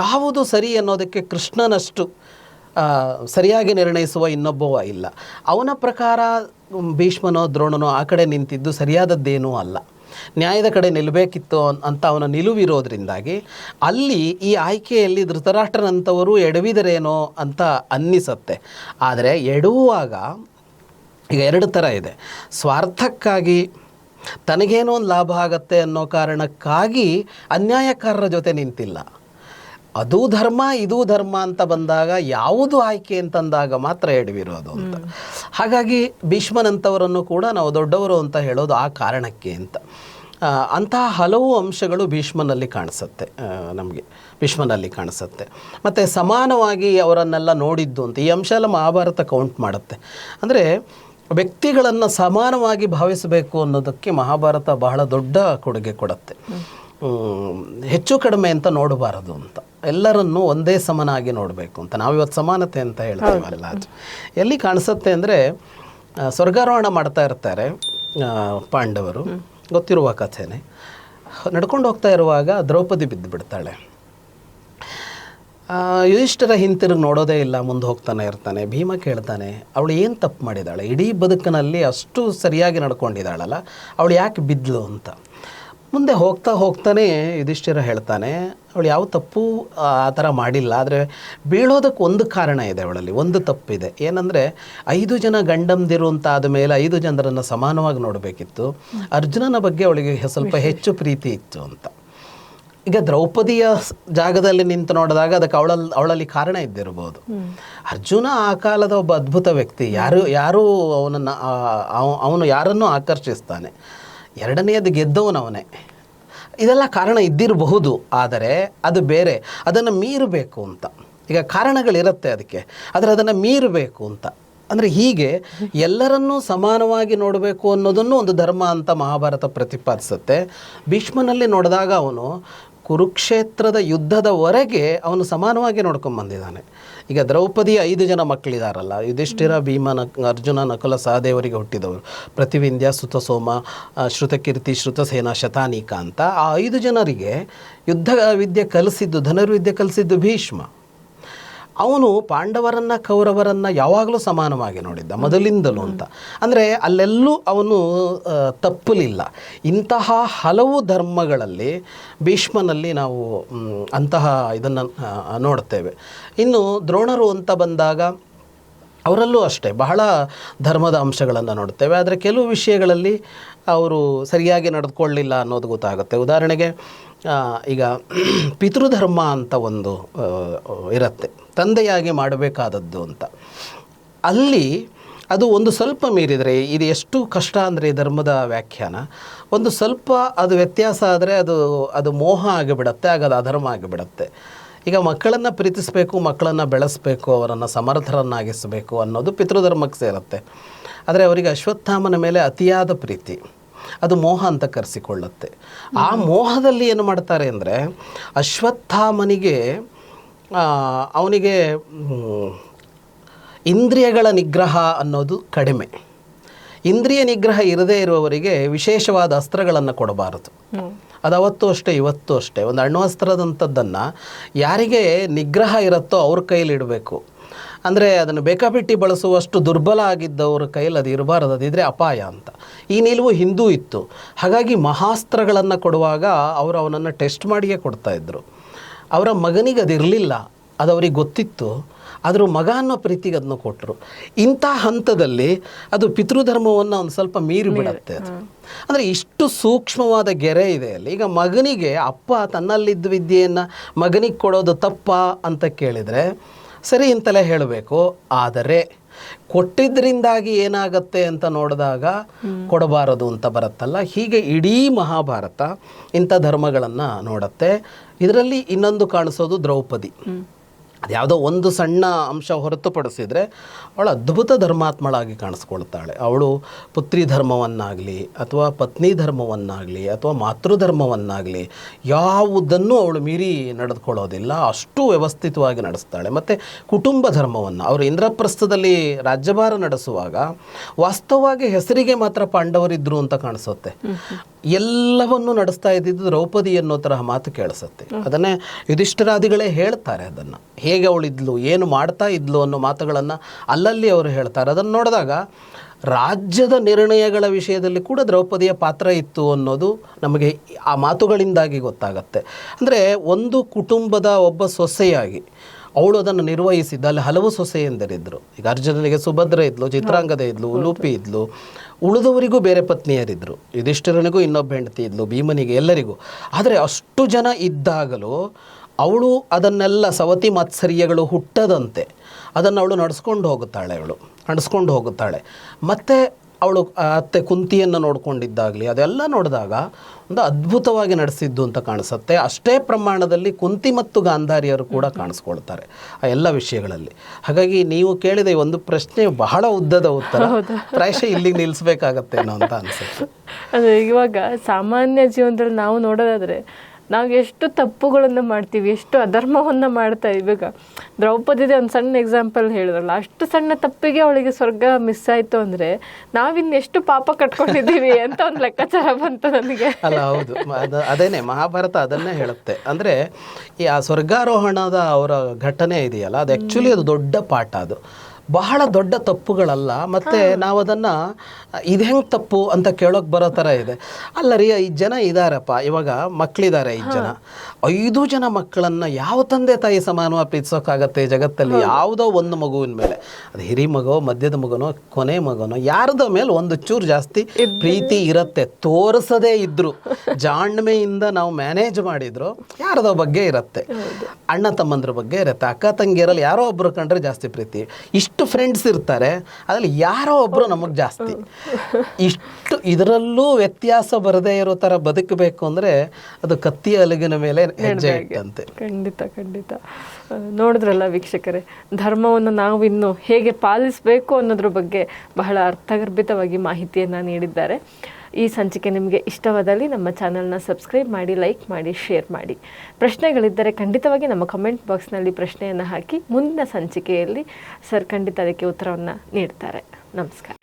ಯಾವುದು ಸರಿ ಅನ್ನೋದಕ್ಕೆ ಕೃಷ್ಣನಷ್ಟು ಸರಿಯಾಗಿ ನಿರ್ಣಯಿಸುವ ಇನ್ನೊಬ್ಬವ ಇಲ್ಲ. ಅವನ ಪ್ರಕಾರ ಭೀಷ್ಮನೋ ದ್ರೋಣನೋ ಆ ಕಡೆ ನಿಂತಿದ್ದು ಸರಿಯಾದದ್ದೇನೂ ಅಲ್ಲ. ನ್ಯಾಯದ ಕಡೆ ನಿಲ್ಲಬೇಕಿತ್ತು ಅಂತ ಅವನ ನಿಲುವಿರೋದ್ರಿಂದಾಗಿ ಅಲ್ಲಿ ಈ ಆಯ್ಕೆಯಲ್ಲಿ ಧೃತರಾಷ್ಟ್ರನಂಥವರು ಎಡವಿದರೇನೋ ಅಂತ ಅನ್ನಿಸತ್ತೆ. ಆದರೆ ಎಡುವಾಗ ಈಗ ಎರಡು ಥರ ಇದೆ. ಸ್ವಾರ್ಥಕ್ಕಾಗಿ ತನಗೇನೋ ಒಂದು ಲಾಭ ಆಗತ್ತೆ ಅನ್ನೋ ಕಾರಣಕ್ಕಾಗಿ ಅನ್ಯಾಯಕಾರರ ಜೊತೆ ನಿಂತಿಲ್ಲ. ಅದು ಧರ್ಮ ಇದು ಧರ್ಮ ಅಂತ ಬಂದಾಗ ಯಾವುದು ಆಯ್ಕೆ ಅಂತಂದಾಗ ಮಾತ್ರ ಎಡವಿರೋದು ಅಂತ. ಹಾಗಾಗಿ ಭೀಷ್ಮನಂಥವರನ್ನು ಕೂಡ ನಾವು ದೊಡ್ಡವರು ಅಂತ ಹೇಳೋದು ಆ ಕಾರಣಕ್ಕೆ ಅಂತ. ಅಂತಹ ಹಲವು ಅಂಶಗಳು ಭೀಷ್ಮನಲ್ಲಿ ಕಾಣಿಸುತ್ತೆ. ನಮಗೆ ಭೀಷ್ಮನಲ್ಲಿ ಕಾಣಿಸುತ್ತೆ. ಮತ್ತು ಸಮಾನವಾಗಿ ಅವರನ್ನೆಲ್ಲ ನೋಡಿದ್ದು ಅಂತ ಈ ಅಂಶ ಎಲ್ಲ ಮಹಾಭಾರತ ಕೌಂಟ್ ಮಾಡುತ್ತೆ. ಅಂದರೆ ವ್ಯಕ್ತಿಗಳನ್ನು ಸಮಾನವಾಗಿ ಭಾವಿಸಬೇಕು ಅನ್ನೋದಕ್ಕೆ ಮಹಾಭಾರತ ಬಹಳ ದೊಡ್ಡ ಕೊಡುಗೆ ಕೊಡುತ್ತೆ. ಹೆಚ್ಚು ಕಡಿಮೆ ಅಂತ ನೋಡಬಾರದು ಅಂತ. ಎಲ್ಲರನ್ನೂ ಒಂದೇ ಸಮನಾಗಿ ನೋಡಬೇಕು ಅಂತ. ನಾವಿವತ್ತು ಸಮಾನತೆ ಅಂತ ಹೇಳ್ತೀವಲ್ಲ ಅದು ಎಲ್ಲಿ ಕಾಣಿಸುತ್ತೆ ಅಂದರೆ ಸ್ವರ್ಗಾರೋಹಣ ಮಾಡ್ತಾ ಇರ್ತಾರೆ ಪಾಂಡವರು. ಗೊತ್ತಿರುವ ಕಥೆನೇ. ನಡ್ಕೊಂಡು ಹೋಗ್ತಾ ಇರುವಾಗ ದ್ರೌಪದಿ ಬಿದ್ದು ಬಿಡ್ತಾಳೆ ಯುಧಿಷ್ಠರ ಹಿಂತಿರುಗಿ ನೋಡೋದೇ ಇಲ್ಲ ಮುಂದೆ ಹೋಗ್ತಾನೆ ಇರ್ತಾನೆ ಭೀಮ ಕೇಳ್ತಾನೆ ಅವಳು ಏನು ತಪ್ಪು ಮಾಡಿದಾಳೆ? ಇಡೀ ಬದುಕಿನಲ್ಲಿ ಅಷ್ಟು ಸರಿಯಾಗಿ ನಡ್ಕೊಂಡಿದ್ದಾಳಲ್ಲ ಅವಳು ಯಾಕೆ ಬಿದ್ದಳು ಅಂತ. ಮುಂದೆ ಹೋಗ್ತಾ ಹೋಗ್ತಾನೆ ಯುಧಿಷ್ಠಿರ ಹೇಳ್ತಾನೆ ಅವಳು ಯಾವ ತಪ್ಪು ಆ ಥರ ಮಾಡಿಲ್ಲ ಆದರೆ ಬೀಳೋದಕ್ಕೆ ಒಂದು ಕಾರಣ ಇದೆ ಅವಳಲ್ಲಿ ಒಂದು ತಪ್ಪಿದೆ. ಏನಂದರೆ ಐದು ಜನ ಗಂಡಂದಿರು ಅಂತ ಆದಮೇಲೆ ಐದು ಜನರನ್ನು ಸಮಾನವಾಗಿ ನೋಡಬೇಕಿತ್ತು. ಅರ್ಜುನನ ಬಗ್ಗೆ ಅವಳಿಗೆ ಸ್ವಲ್ಪ ಹೆಚ್ಚು ಪ್ರೀತಿ ಇತ್ತು ಅಂತ. ಈಗ ದ್ರೌಪದಿಯ ಜಾಗದಲ್ಲಿ ನಿಂತು ನೋಡಿದಾಗ ಅದಕ್ಕೆ ಅವಳಲ್ಲಿ ಅವಳಲ್ಲಿ ಕಾರಣ ಇದ್ದಿರಬಹುದು ಅರ್ಜುನ ಆ ಕಾಲದ ಒಬ್ಬ ಅದ್ಭುತ ವ್ಯಕ್ತಿ ಯಾರು ಯಾರು ಅವನನ್ನು ಅವನು ಯಾರನ್ನೂ ಆಕರ್ಷಿಸ್ತಾನೆ. ಎರಡನೆಯದು ಗೆದ್ದವನವನೇ. ಇದೆಲ್ಲ ಕಾರಣ ಇದ್ದಿರಬಹುದು, ಆದರೆ ಅದು ಬೇರೆ. ಅದನ್ನು ಮೀರಬೇಕು ಅಂತ. ಈಗ ಕಾರಣಗಳಿರುತ್ತೆ ಅದಕ್ಕೆ, ಆದರೆ ಅದನ್ನು ಮೀರಬೇಕು ಅಂತ. ಅಂದರೆ ಹೀಗೆ ಎಲ್ಲರನ್ನೂ ಸಮಾನವಾಗಿ ನೋಡಬೇಕು ಅನ್ನೋದನ್ನು ಒಂದು ಧರ್ಮ ಅಂತ ಮಹಾಭಾರತ ಪ್ರತಿಪಾದಿಸುತ್ತೆ. ಭೀಷ್ಮನಲ್ಲಿ ನೋಡಿದಾಗ ಅವನು ಕುರುಕ್ಷೇತ್ರದ ಯುದ್ಧದವರೆಗೆ ಅವನು ಸಮಾನವಾಗಿ ನೋಡ್ಕೊಂಡು ಬಂದಿದ್ದಾನೆ ಈಗ ದ್ರೌಪದಿ ಐದು ಜನ ಮಕ್ಕಳಿದಾರಲ್ಲ, ಯುಧಿಷ್ಠಿರ ಭೀಮ ನಕ್ ಅರ್ಜುನ, ನಕುಲ, ಸಹದೇವರಿಗೆ ಹುಟ್ಟಿದವರು. ಪ್ರತಿವಿಂಧ್ಯ ಸುತಸೋಮ ಸೋಮ ಶ್ರುತಕೀರ್ತಿ, ಶ್ರುತಸೇನ, ಶತಾನೀಕ ಅಂತ ಆ ಐದು ಜನರಿಗೆ ಯುದ್ಧ ವಿದ್ಯೆ ಕಲಿಸಿದ್ದು, ಧನುರ್ವಿದ್ಯೆ ಕಲಿಸಿದ್ದು ಭೀಷ್ಮ. ಅವನು ಪಾಂಡವರನ್ನ, ಕೌರವರನ್ನ ಯಾವಾಗಲೂ ಸಮಾನವಾಗಿ ನೋಡಿದ್ದ, ಮೊದಲಿಂದಲೂ ಅಂತ. ಅಂದರೆ ಅಲ್ಲೆಲ್ಲೂ ಅವನು ತಪ್ಪಲಿಲ್ಲ. ಇಂತಹ ಹಲವು ಧರ್ಮಗಳಲ್ಲಿ ಭೀಷ್ಮನಲ್ಲಿ ನಾವು ಅಂತಹ ಇದನ್ನು ನೋಡ್ತೇವೆ. ಇನ್ನು ದ್ರೋಣರು ಅಂತ ಬಂದಾಗ ಅವರಲ್ಲೂ ಅಷ್ಟೇ, ಬಹಳ ಧರ್ಮದ ಅಂಶಗಳನ್ನು ನೋಡ್ತೇವೆ. ಆದರೆ ಕೆಲವು ವಿಷಯಗಳಲ್ಲಿ ಅವರು ಸರಿಯಾಗಿ ನಡೆದುಕೊಳ್ಳಿಲ್ಲ ಅನ್ನೋದು ಗೊತ್ತಾಗುತ್ತೆ. ಉದಾಹರಣೆಗೆ ಈಗ ಪಿತೃಧರ್ಮ ಅಂತ ಒಂದು ಇರುತ್ತೆ. ತಂದೆಯಾಗಿ ಮಾಡಬೇಕಾದದ್ದು ಅಂತ. ಅಲ್ಲಿ ಅದು ಒಂದು ಸ್ವಲ್ಪ ಮೀರಿದರೆ, ಇದು ಎಷ್ಟು ಕಷ್ಟ ಅಂದರೆ ಧರ್ಮದ ವ್ಯಾಖ್ಯಾನ? ಒಂದು ಸ್ವಲ್ಪ ಅದು ವ್ಯತ್ಯಾಸ ಆದರೆ ಅದು ಅದು ಮೋಹ ಆಗಿಬಿಡತ್ತೆ ಆಗ ಅದು ಅಧರ್ಮ ಆಗಿಬಿಡತ್ತೆ. ಈಗ ಮಕ್ಕಳನ್ನು ಪ್ರೀತಿಸಬೇಕು, ಮಕ್ಕಳನ್ನು ಬೆಳೆಸಬೇಕು, ಅವರನ್ನು ಸಮರ್ಥರನ್ನಾಗಿಸಬೇಕು ಅನ್ನೋದು ಪಿತೃಧರ್ಮಕ್ಕೆ ಸೇರುತ್ತೆ. ಆದರೆ ಅವರಿಗೆ ಅಶ್ವತ್ಥಾಮನ ಮೇಲೆ ಅತಿಯಾದ ಪ್ರೀತಿ. ಅದು ಮೋಹ ಅಂತ ಕರೆಸಿಕೊಳ್ಳುತ್ತೆ. ಆ ಮೋಹದಲ್ಲಿ ಏನು ಮಾಡ್ತಾರೆ ಅಂದರೆ ಅಶ್ವತ್ಥಾಮನಿಗೆ ಅವನಿಗೆ ಇಂದ್ರಿಯಗಳ ನಿಗ್ರಹ ಅನ್ನೋದು ಕಡಿಮೆ. ಇಂದ್ರಿಯ ನಿಗ್ರಹ ಇರದೇ ಇರುವವರಿಗೆ ವಿಶೇಷವಾದ ಅಸ್ತ್ರಗಳನ್ನು ಕೊಡಬಾರದು. ಅದು ಅವತ್ತು ಅಷ್ಟೇ, ಇವತ್ತು ಅಷ್ಟೇ. ಒಂದು ಅಣ್ವಸ್ತ್ರದಂಥದ್ದನ್ನು ಯಾರಿಗೆ ನಿಗ್ರಹ ಇರುತ್ತೋ ಅವ್ರ ಕೈಲಿ ಇಡಬೇಕು. ಅಂದರೆ ಅದನ್ನು ಬೇಕಾಬಿಟ್ಟಿ ಬಳಸುವಷ್ಟು ದುರ್ಬಲ ಆಗಿದ್ದವ್ರ ಕೈಯಲ್ಲಿ ಅದು ಇರಬಾರದು ಅದಿದ್ರೆ ಅಪಾಯ ಅಂತ. ಈ ನಿಲುವು ಹಿಂದೂ ಇತ್ತು. ಹಾಗಾಗಿ ಮಹಾಸ್ತ್ರಗಳನ್ನು ಕೊಡುವಾಗ ಅವರು ಅವನನ್ನು ಟೆಸ್ಟ್ ಮಾಡಿಯೇ ಕೊಡ್ತಾ ಇದ್ದರು ಅವರ ಮಗನಿಗೆ ಅದಿರಲಿಲ್ಲ ಅದು ಅವ್ರಿಗೆ ಗೊತ್ತಿತ್ತು. ಆದರೂ ಮಗ ಅನ್ನೋ ಪ್ರೀತಿಗೆ ಅದನ್ನು ಕೊಟ್ಟರು ಇಂಥ ಹಂತದಲ್ಲಿ ಅದು ಪಿತೃಧರ್ಮವನ್ನು ಒಂದು ಸ್ವಲ್ಪ ಮೀರಿ ಬಿಡುತ್ತೆ ಅದು ಅಂದರೆ ಇಷ್ಟು ಸೂಕ್ಷ್ಮವಾದ ಗೆರೆ ಇದೆ ಅಲ್ಲಿ. ಈಗ ಮಗನಿಗೆ ಅಪ್ಪ ತನ್ನಲ್ಲಿದ್ದ ವಿದ್ಯೆಯನ್ನು ಮಗನಿಗೆ ಕೊಡೋದು ತಪ್ಪ ಅಂತ ಕೇಳಿದರೆ ಸರಿ ಅಂತಲೇ ಹೇಳಬೇಕು. ಆದರೆ ಕೊಟ್ಟಿದ್ದರಿಂದಾಗಿ ಏನಾಗತ್ತೆ ಅಂತ ನೋಡಿದಾಗ ಕೊಡಬಾರದು ಅಂತ ಬರುತ್ತಲ್ಲ. ಹೀಗೆ ಇಡೀ ಮಹಾಭಾರತ ಇಂಥ ಧರ್ಮಗಳನ್ನು ನೋಡುತ್ತೆ. ಇದರಲ್ಲಿ ಇನ್ನೊಂದು ಕಾಣಿಸೋದು ದ್ರೌಪದಿ. ಅದ್ಯಾವುದೋ ಒಂದು ಸಣ್ಣ ಅಂಶ ಹೊರತುಪಡಿಸಿದರೆ ಅವಳು ಅದ್ಭುತ ಧರ್ಮಾತ್ಮಳಾಗಿ ಕಾಣಿಸ್ಕೊಳ್ತಾಳೆ. ಅವಳು ಪುತ್ರಿ ಧರ್ಮವನ್ನಾಗಲಿ ಅಥವಾ ಪತ್ನಿ ಧರ್ಮವನ್ನಾಗಲಿ ಅಥವಾ ಮಾತೃಧರ್ಮವನ್ನಾಗಲಿ ಯಾವುದನ್ನು ಅವಳು ಮೀರಿ ನಡೆದುಕೊಳ್ಳೋದಿಲ್ಲ, ಅಷ್ಟು ವ್ಯವಸ್ಥಿತವಾಗಿ ನಡೆಸ್ತಾಳೆ. ಮತ್ತು ಕುಟುಂಬ ಧರ್ಮವನ್ನು, ಅವರು ಇಂದ್ರಪ್ರಸ್ಥದಲ್ಲಿ ರಾಜ್ಯಭಾರ ನಡೆಸುವಾಗ ವಾಸ್ತವವಾಗಿ ಹೆಸರಿಗೆ ಮಾತ್ರ ಪಾಂಡವರಿದ್ದರು ಅಂತ ಕಾಣಿಸುತ್ತೆ. ಎಲ್ಲವನ್ನೂ ನಡೆಸ್ತಾ ಇದ್ದಿದ್ದು ದ್ರೌಪದಿ ಅನ್ನೋ ತರಹ ಮಾತು ಕೇಳಿಸುತ್ತೆ. ಅದನ್ನೇ ಯುಧಿಷ್ಠರಾದಿಗಳೇ ಹೇಳ್ತಾರೆ ಅದನ್ನು. ಹೇಗೆ ಅವಳಿದ್ಲು ಏನು ಮಾಡ್ತಾ ಇದ್ಲು ಅನ್ನೋ ಮಾತುಗಳನ್ನು ಅಲ್ಲಲ್ಲಿ ಅವರು ಹೇಳ್ತಾರೆ. ಅದನ್ನು ನೋಡಿದಾಗ ರಾಜ್ಯದ ನಿರ್ಣಯಗಳ ವಿಷಯದಲ್ಲಿ ಕೂಡ ದ್ರೌಪದಿಯ ಪಾತ್ರ ಇತ್ತು ಅನ್ನೋದು ನಮಗೆ ಆ ಮಾತುಗಳಿಂದಾಗಿ ಗೊತ್ತಾಗತ್ತೆ. ಅಂದರೆ ಒಂದು ಕುಟುಂಬದ ಒಬ್ಬ ಸೊಸೆಯಾಗಿ ಅವಳು ಅದನ್ನು ನಿರ್ವಹಿಸಿದ್ದ, ಅಲ್ಲಿ ಹಲವು ಸೊಸೆಯಂದರಿದ್ದರು ಈಗ ಅರ್ಜುನನಿಗೆ ಸುಭದ್ರ ಇದ್ಲು, ಚಿತ್ರಾಂಗದ ಇದ್ಲು ಉಲೂಪಿ ಇದ್ಲು. ಉಳಿದವರಿಗೂ ಬೇರೆ ಪತ್ನಿಯರಿದ್ದರು ಯುಧಿಷ್ಠಿರನಿಗೂ ಇನ್ನೊಬ್ಬ ಹೆಂಡತಿ ಇದ್ಲು, ಭೀಮನಿಗೆ ಎಲ್ಲರಿಗೂ. ಆದರೆ ಅಷ್ಟು ಜನ ಇದ್ದಾಗಲೂ ಅವಳು ಅದನ್ನೆಲ್ಲ ಸವತಿ ಮಾತ್ಸರ್ಯಗಳು ಹುಟ್ಟದಂತೆ. ಅದನ್ನು ಅವಳು ನಡೆಸ್ಕೊಂಡು ಹೋಗುತ್ತಾಳೆ ಅವಳು, ನಡೆಸ್ಕೊಂಡು ಹೋಗುತ್ತಾಳೆ. ಮತ್ತು ಅವಳು ಅತ್ತೆ ಕುಂತಿಯನ್ನು ನೋಡಿಕೊಂಡಿದ್ದಾಗಲಿ ಅದೆಲ್ಲ ನೋಡಿದಾಗ ಒಂದು ಅದ್ಭುತವಾಗಿ ನಡೆಸಿದ್ದು ಅಂತ ಕಾಣಿಸುತ್ತೆ. ಅಷ್ಟೇ ಪ್ರಮಾಣದಲ್ಲಿ ಕುಂತಿ ಮತ್ತು ಗಾಂಧಾರಿಯರು ಕೂಡ ಕಾಣಿಸ್ಕೊಳ್ತಾರೆ ಆ ಎಲ್ಲ ವಿಷಯಗಳಲ್ಲಿ. ಹಾಗಾಗಿ ನೀವು ಕೇಳಿದ ಈ ಒಂದು ಪ್ರಶ್ನೆ ಬಹಳ ಉದ್ದದ ಉತ್ತರ. ಪ್ರಾಯಶಃ ಇಲ್ಲಿಗೆ ನಿಲ್ಲಿಸ್ಬೇಕಾಗತ್ತೇನೋ ಅಂತ ಅನಿಸುತ್ತೆ. ಅದು ಇವಾಗ ಸಾಮಾನ್ಯ ಜೀವನದಲ್ಲಿ ನಾವು ನೋಡೋದಾದ್ರೆ ನಾವು ಎಷ್ಟು ತಪ್ಪುಗಳನ್ನು ಮಾಡ್ತೀವಿ, ಎಷ್ಟು ಅಧರ್ಮವನ್ನು ಮಾಡ್ತಾ ಇವಾಗ ದ್ರೌಪದಿದೆ ಒಂದು ಸಣ್ಣ ಎಕ್ಸಾಂಪಲ್ ಹೇಳಿದ್ರಲ್ಲ, ಅಷ್ಟು ಸಣ್ಣ ತಪ್ಪಿಗೆ ಅವಳಿಗೆ ಸ್ವರ್ಗ ಮಿಸ್ ಆಯಿತು ಅಂದರೆ ನಾವಿನ್ನೆಷ್ಟು ಪಾಪ ಕಟ್ಕೊಂಡಿದ್ದೀವಿ ಅಂತ ಒಂದು ಲೆಕ್ಕಾಚಾರ ಬಂತು ನನಗೆ. ಅಲ್ಲ, ಹೌದು. ಅದೇನೆ, ಮಹಾಭಾರತ ಅದನ್ನೇ ಹೇಳುತ್ತೆ. ಅಂದರೆ ಈ ಆ ಸ್ವರ್ಗಾರೋಹಣದ ಅವರ ಘಟನೆ ಇದೆಯಲ್ಲ, ಅದು ಆ್ಯಕ್ಚುಲಿ ಅದು ದೊಡ್ಡ ಪಾಠ ಅದು. ಬಹಳ ದೊಡ್ಡ ತಪ್ಪುಗಳಲ್ಲ ಮತ್ತೆ ನಾವು ಅದನ್ನು ಇದು ಹೆಂಗೆ ತಪ್ಪು? ಅಂತ ಕೇಳೋಕೆ ಬರೋ ಥರ ಇದೆ. ಅಲ್ಲ ರೀ ಐದು ಜನ ಇದ್ದಾರಪ್ಪ ಇವಾಗ ಮಕ್ಕಳಿದ್ದಾರೆ ಐದು ಜನ. ಐದು ಜನ ಮಕ್ಕಳನ್ನು ಯಾವ ತಂದೆ ತಾಯಿ ಸಮಾನವಾಗಿ ಪ್ರೀತಿಸೋಕ್ಕಾಗತ್ತೆ ಜಗತ್ತಲ್ಲಿ? ಯಾವುದೋ ಒಂದು ಮಗುವಿನ ಮೇಲೆ. ಅದು ಹಿರಿ ಮಗೋ ಮಧ್ಯದ ಮಗನೋ ಕೊನೆ ಮಗನೋ ಯಾರದ ಮೇಲೆ ಒಂದು ಚೂರು ಜಾಸ್ತಿ ಪ್ರೀತಿ ಇರುತ್ತೆ. ತೋರಿಸದೇ ಇದ್ರು. ಜಾಣ್ಮೆಯಿಂದ ನಾವು ಮ್ಯಾನೇಜ್ ಮಾಡಿದ್ರು ಯಾರದೋ ಬಗ್ಗೆ ಇರುತ್ತೆ. ಅಣ್ಣ ತಮ್ಮಂದ್ರ ಬಗ್ಗೆ ಇರುತ್ತೆ. ಅಕ್ಕ ತಂಗಿಯರಲ್ಲಿ ಯಾರೋ ಒಬ್ರು ಕಂಡ್ರೆ ಜಾಸ್ತಿ ಪ್ರೀತಿ. ಇಷ್ಟು ಫ್ರೆಂಡ್ಸ್ ಇರ್ತಾರೆ ಅದರಲ್ಲಿ ಯಾರೋ ಒಬ್ಬರು ನಮಗೆ ಜಾಸ್ತಿ. ಇಷ್ಟು ಇದರಲ್ಲೂ ವ್ಯತ್ಯಾಸ ಬರದೇ ಇರೋ ಥರ ಬದುಕಬೇಕು ಅಂದರೆ ಅದು ಕತ್ತಿಯ ಅಲಗಿನ ಮೇಲೆ ಹೆಜ್ಜೆ ಇಟ್ಟಂತೆ. ಖಂಡಿತ ಖಂಡಿತ. ನೋಡಿದ್ರಲ್ಲ ವೀಕ್ಷಕರೇ ಧರ್ಮವನ್ನು ನಾವು ಇನ್ನು ಹೇಗೆ ಪಾಲಿಸಬೇಕು ಅನ್ನೋದ್ರ ಬಗ್ಗೆ ಬಹಳ ಅರ್ಥಗರ್ಭಿತವಾಗಿ ಮಾಹಿತಿಯನ್ನು ನೀಡಿದ್ದಾರೆ. ಈ ಸಂಚಿಕೆ ನಿಮಗೆ ಇಷ್ಟವಾದಲ್ಲಿ ನಮ್ಮ ಚಾನಲ್ನ ಸಬ್ಸ್ಕ್ರೈಬ್ ಮಾಡಿ, ಲೈಕ್ ಮಾಡಿ, ಶೇರ್ ಮಾಡಿ. ಪ್ರಶ್ನೆಗಳಿದ್ದರೆ ಖಂಡಿತವಾಗಿ ನಮ್ಮ ಕಮೆಂಟ್ ಬಾಕ್ಸ್ನಲ್ಲಿ ಪ್ರಶ್ನೆಯನ್ನು ಹಾಕಿ ಮುಂದಿನ ಸಂಚಿಕೆಯಲ್ಲಿ ಸರ್ ಖಂಡಿತ ಅದಕ್ಕೆ ಉತ್ತರವನ್ನು ನೀಡ್ತಾರೆ. ನಮಸ್ಕಾರ.